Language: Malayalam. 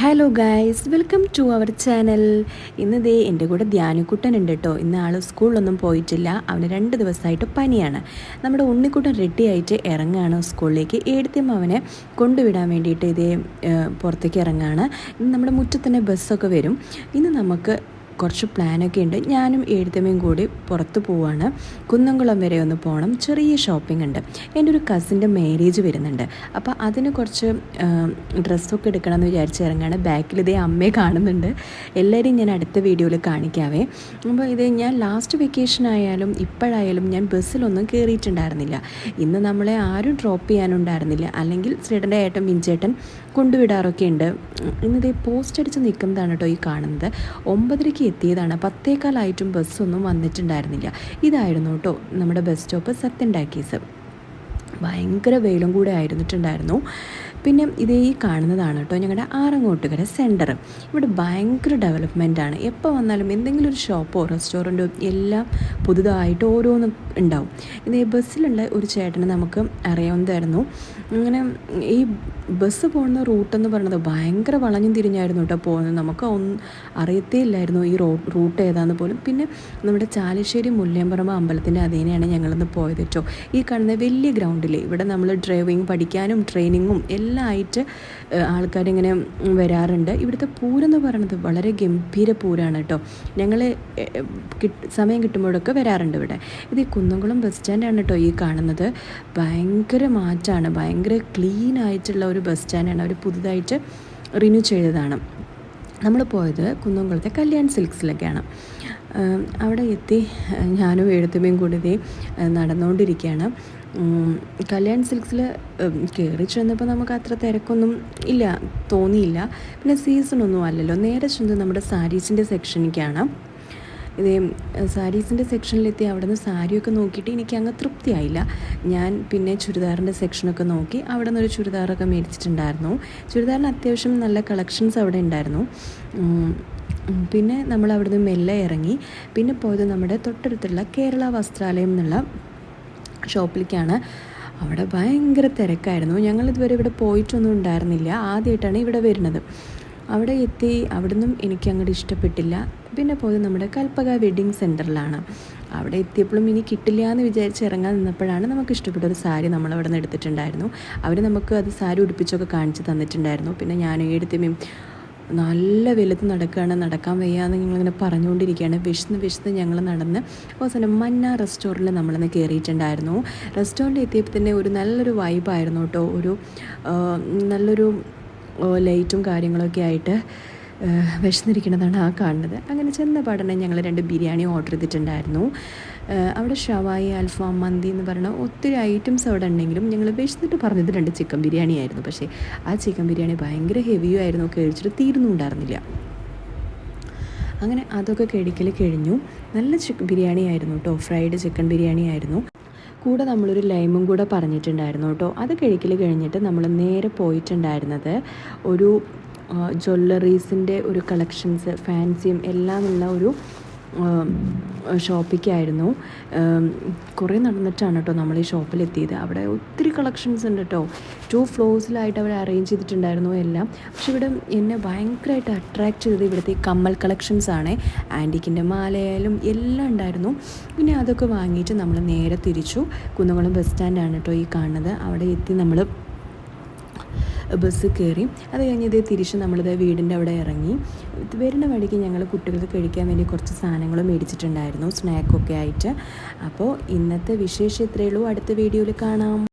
Hello guys welcome to our channel ഇന്ന് ദേ എന്റെ കൂടെ ധ്യാനിക്കുട്ടൻ ഉണ്ട് കേട്ടോ ഇന്ന് ആൾ സ്കൂളിലൊന്നും പോയിട്ടില്ല. അവന് രണ്ട് ദിവസമായിട്ട് പനിയാണ്. നമ്മുടെ ഉണ്ണിക്കുട്ടൻ റെഡി ആയിട്ട് ഇറങ്ങുകയാണ് സ്കൂളിലേക്ക്. ഏടത്യം അവനെ കൊണ്ടുവിടാൻ വേണ്ടിയിട്ട് ഇതേ പുറത്തേക്ക് ഇറങ്ങുകയാണ് ഇന്ന് നമ്മുടെ മുറ്റത്തന്നെ ബസ്സൊക്കെ വരും. ഇന്ന് നമുക്ക് കുറച്ച് പ്ലാനൊക്കെ ഉണ്ട്. ഞാനും എഴുത്തമ്മയും കൂടി പുറത്ത് പോവാണ്. കുന്നംകുളം വരെ ഒന്ന് പോകണം ചെറിയ ഷോപ്പിംഗ് ഉണ്ട്. എന്റെ ഒരു കസിന്റെ മാരേജ് വരുന്നുണ്ട്. അപ്പോൾ അതിന് കുറച്ച് ഡ്രസ്സൊക്കെ എടുക്കണം എന്ന് വിചാരിച്ച് ഇറങ്ങാണ്. ബാക്കിൽ ഇതേ അമ്മയെ കാണുന്നുണ്ട്. എല്ലാവരെയും ഞാൻ അടുത്ത വീഡിയോയിൽ കാണിക്കാവേ. അപ്പോൾ ഇത് ഞാൻ ലാസ്റ്റ് വെക്കേഷൻ ആയാലും ഇപ്പോഴായാലും ഞാൻ ബസ്സിലൊന്നും കയറിയിട്ടുണ്ടായിരുന്നില്ല ഇന്ന് നമ്മളെ ആരും ഡ്രോപ്പ് ചെയ്യാനുണ്ടായിരുന്നില്ല. അല്ലെങ്കിൽ ശ്രീടന്റെ ഏട്ടൻ മിഞ്ചേട്ടൻ കൊണ്ടുവിടാറൊക്കെ ഉണ്ട്. ഇന്നിതേ പോസ്റ്റ് അടിച്ച് നിൽക്കുന്നതാണ് കേട്ടോ ഈ കാണുന്നത്. ഒമ്പതരയ്ക്ക് എത്തിയതാണ്. പത്തേക്കാലായിട്ടും ബസ്സൊന്നും വന്നിട്ടുണ്ടായിരുന്നില്ല. ഇതായിരുന്നു കേട്ടോ നമ്മുടെ ബസ് സ്റ്റോപ്പ് സത്യൻ ടാക്കീസ് ഭയങ്കര വെയിലും കൂടെ ആയിരുന്നിട്ടുണ്ടായിരുന്നു. പിന്നെ ഇതേ ഈ കാണുന്നതാണ് കേട്ടോ ഞങ്ങളുടെ ആറങ്ങോട്ടുകര സെന്റർ ഇവിടെ ഭയങ്കര ആണ് എപ്പോൾ വന്നാലും എന്തെങ്കിലും ഒരു ഷോപ്പോ റെസ്റ്റോറന്റോ എല്ലാം പുതുതായിട്ട് ഓരോന്ന് ഉണ്ടാവും. ഇതേ ബസ്സിലുള്ള ഒരു ചേട്ടനെ നമുക്ക് അറിയാവുന്നതായിരുന്നു. അങ്ങനെ ഈ ബസ് പോകുന്ന റൂട്ടെന്ന് പറയുന്നത് ഭയങ്കര വളഞ്ഞു തിരിഞ്ഞായിരുന്നു കേട്ടോ പോകുന്നത്. നമുക്ക് ഒന്നും അറിയത്തേ ഇല്ലായിരുന്നു ഈ റോ റൂട്ട് ഏതാന്ന് പോലും. പിന്നെ നമ്മുടെ ചാലശ്ശേരി മുല്ലയമ്പറമ്പ് അമ്പലത്തിന്റെ അതേനെയാണ് ഞങ്ങളിന്ന് പോയത് കേട്ടോ. ഈ കാണുന്ന വലിയ ഗ്രൗണ്ടിൽ ഇവിടെ നമ്മൾ ഡ്രൈവിംഗ് പഠിക്കാനും ട്രെയിനിങ്ങും എല്ലാം ആയിട്ട് ആൾക്കാരിങ്ങനെ വരാറുണ്ട്. ഇവിടുത്തെ പൂരെന്ന് പറയുന്നത് വളരെ ഗംഭീര പൂരാണ് കേട്ടോ. ഞങ്ങൾ സമയം കിട്ടുമ്പോഴൊക്കെ വരാറുണ്ട് ഇവിടെ. ഇത് ഈ കുന്നംകുളം ബസ് സ്റ്റാൻഡാണ് കേട്ടോ ഈ കാണുന്നത്. ഭയങ്കര മാറ്റമാണ് ഭയങ്കര ക്ലീൻ ആയിട്ടുള്ള ഒരു ബസ് സ്റ്റാൻഡാണ് അവർ പുതുതായിട്ട് റിന്യൂ ചെയ്തതാണ്. നമ്മൾ പോയത് കുന്നംകുളത്തെ കല്യാൺ സിൽക്സിലൊക്കെയാണ്. അവിടെ എത്തി ഞാനും എഴുത്തുമേയും കൂടി നടന്നുകൊണ്ടിരിക്കുകയാണ്. കല്യാൺ സിൽക്സിൽ കയറി ചെന്നപ്പോൾ നമുക്ക് അത്ര തിരക്കൊന്നും ഇല്ല തോന്നിയില്ല. പിന്നെ സീസണൊന്നും അല്ലല്ലോ നേരെ ചെന്ന് നമ്മുടെ സാരീസിന്റെ സെക്ഷനിലേക്കാണ്. ഇതേ സാരീസിന്റെ സെക്ഷനിലെത്തി അവിടെ നിന്ന് സാരിയൊക്കെ നോക്കിയിട്ട് എനിക്ക് അങ്ങ് തൃപ്തിയായില്ല. ഞാൻ പിന്നെ ചുരിദാറിന്റെ സെക്ഷനൊക്കെ നോക്കി അവിടെ നിന്ന് ഒരു ചുരിദാറൊക്കെ മേടിച്ചിട്ടുണ്ടായിരുന്നു. ചുരിദാറിന് അത്യാവശ്യം നല്ല കളക്ഷൻസ് അവിടെ ഉണ്ടായിരുന്നു. പിന്നെ നമ്മൾ അവിടുന്ന് മെല്ലെ ഇറങ്ങി പിന്നെ പോയത് നമ്മുടെ തൊട്ടടുത്തുള്ള കേരള വസ്ത്രാലയം എന്നുള്ള ഷോപ്പിലേക്കാണ്. അവിടെ ഭയങ്കര തിരക്കായിരുന്നു. ഞങ്ങൾ ഇതുവരെ ഇവിടെ പോയിട്ടൊന്നും ഉണ്ടായിരുന്നില്ല. ആദ്യമായിട്ടാണ് ഇവിടെ വരുന്നത്. അവിടെ എത്തി അവിടുന്നും എനിക്ക് അങ്ങോട്ട് ഇഷ്ടപ്പെട്ടില്ല. പിന്നെ പോയത് നമ്മുടെ കൽപ്പക വെഡ്ഡിങ് സെന്ററിലാണ് അവിടെ എത്തിയപ്പോഴും ഇനി കിട്ടില്ല എന്ന് വിചാരിച്ച് ഇറങ്ങാൻ നിന്നപ്പോഴാണ് നമുക്ക് ഇഷ്ടപ്പെട്ട ഒരു സാരി നമ്മൾ അവിടെ നിന്ന് എടുത്തിട്ടുണ്ടായിരുന്നു. അവർ നമുക്ക് അത് സാരി ഉടുപ്പിച്ചൊക്കെ കാണിച്ച് തന്നിട്ടുണ്ടായിരുന്നു. പിന്നെ ഞാനും എടുത്തുമേയും നല്ല വലുത് നടക്കുകയാണ് നടക്കാൻ വയ്യാന്ന് ഞങ്ങളിങ്ങനെ പറഞ്ഞുകൊണ്ടിരിക്കുകയാണ്. വിശന്ന് വിശന്ന് ഞങ്ങൾ നടന്ന് അവസാനം മന്ന റെസ്റ്റോറന്റിൽ നമ്മളിന്ന് കയറിയിട്ടുണ്ടായിരുന്നു റെസ്റ്റോറന്റ് എത്തിയപ്പോൾ തന്നെ ഒരു നല്ലൊരു വൈബായിരുന്നു കേട്ടോ. ഒരു നല്ലൊരു ലൈറ്റും കാര്യങ്ങളൊക്കെ ആയിട്ട് വിശന്നിരിക്കുന്നതാണ് ആ കാണുന്നത്. അങ്ങനെ ചെന്ന പാടനെ ഞങ്ങൾ രണ്ട് ബിരിയാണി ഓർഡർ ചെയ്തിട്ടുണ്ടായിരുന്നു. അവിടെ ഷവായി അൽഫാം മന്തി എന്ന് പറയുന്ന ഒത്തിരി ഐറ്റംസ് അവിടെ ഉണ്ടെങ്കിലും ഞങ്ങൾ വിശന്നിട്ട് പറഞ്ഞത് രണ്ട് ചിക്കൻ ബിരിയാണി ആയിരുന്നു. പക്ഷേ ആ ചിക്കൻ ബിരിയാണി ഭയങ്കര ഹെവിയും ആയിരുന്നു. കഴിച്ചിട്ട് തീരുന്നുണ്ടായിരുന്നില്ല അങ്ങനെ അതൊക്കെ കഴിക്കൽ കഴിഞ്ഞു. നല്ല ചിക്കൻ ബിരിയാണി ആയിരുന്നു കേട്ടോ ഫ്രൈഡ് ചിക്കൻ ബിരിയാണി ആയിരുന്നു. കൂടെ നമ്മളൊരു ലൈമും കൂടെ പറഞ്ഞിട്ടുണ്ടായിരുന്നു കേട്ടോ അത് കഴിക്കൽ കഴിഞ്ഞിട്ട് നമ്മൾ നേരെ പോയിട്ടുണ്ടായിരുന്നത് ഒരു ജ്വല്ലറീസിന്റെ ഒരു കളക്ഷൻസ് ഫാൻസിയും എല്ലാം ഉള്ള ഒരു ഷോപ്പിലേക്കായിരുന്നു കുറേ നടന്നിട്ടാണ് കേട്ടോ നമ്മൾ ഈ ഷോപ്പിലെത്തിയത്. അവിടെ ഒത്തിരി കളക്ഷൻസ് ഉണ്ട് കേട്ടോ. ടു ഫ്ലോഴ്സിലായിട്ട് അവർ അറേഞ്ച് ചെയ്തിട്ടുണ്ടായിരുന്നു എല്ലാം. പക്ഷെ ഇവിടെ എന്നെ ഭയങ്കരമായിട്ട് അട്രാക്റ്റ് ചെയ്തത് ഇവിടുത്തെ കമ്മൽ കളക്ഷൻസ് ആണ്. ആന്റിക്കിന്റെ മാലയായാലും എല്ലാം ഉണ്ടായിരുന്നു. പിന്നെ അതൊക്കെ വാങ്ങിയിട്ട് നമ്മൾ നേരെ തിരിച്ചു കുന്നംകുളം ബസ് സ്റ്റാൻഡാണ് കേട്ടോ ഈ കാണുന്നത്. അവിടെ എത്തി നമ്മൾ ബസ് കയറി. അത് കഴിഞ്ഞ് ഇതേ തിരിച്ച് നമ്മളിത് വീടിന്റെ അവിടെ ഇറങ്ങി. വരുന്ന വഴിക്ക് ഞങ്ങൾ കുട്ടികൾക്ക് കഴിക്കാൻ വേണ്ടി കുറച്ച് സാധനങ്ങൾ മേടിച്ചിട്ടുണ്ടായിരുന്നു. സ്നാക്കൊക്കെ ആയിട്ട്. അപ്പോൾ ഇന്നത്തെ വിശേഷം ഇത്രയേ ഉള്ളൂ. അടുത്ത വീഡിയോയിൽ കാണാം.